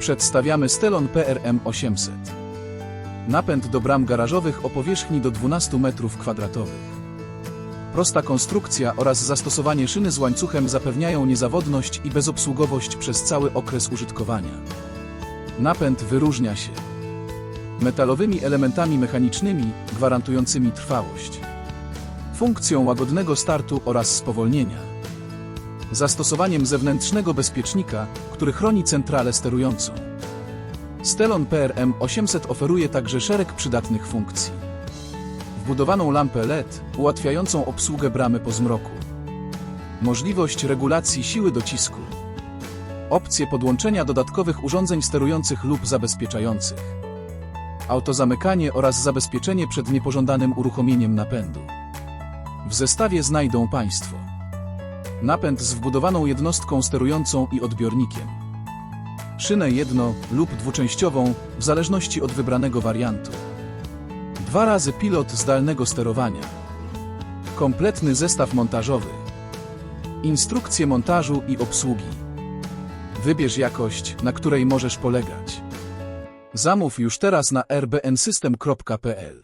Przedstawiamy Stelon PRM 800. Napęd do bram garażowych o powierzchni do 12 m2. Prosta konstrukcja oraz zastosowanie szyny z łańcuchem zapewniają niezawodność i bezobsługowość przez cały okres użytkowania. Napęd wyróżnia się metalowymi elementami mechanicznymi gwarantującymi trwałość, funkcją łagodnego startu oraz spowolnienia, zastosowaniem zewnętrznego bezpiecznika, który chroni centralę sterującą. Stelon PRM 800 oferuje także szereg przydatnych funkcji. Wbudowaną lampę LED ułatwiającą obsługę bramy po zmroku. Możliwość regulacji siły docisku. Opcje podłączenia dodatkowych urządzeń sterujących lub zabezpieczających. Autozamykanie oraz zabezpieczenie przed niepożądanym uruchomieniem napędu. W zestawie znajdą Państwo napęd z wbudowaną jednostką sterującą i odbiornikiem, szynę jedno- lub dwuczęściową w zależności od wybranego wariantu, dwa razy pilot zdalnego sterowania, kompletny zestaw montażowy, instrukcje montażu i obsługi. Wybierz jakość, na której możesz polegać. Zamów już teraz na rbnsystem.pl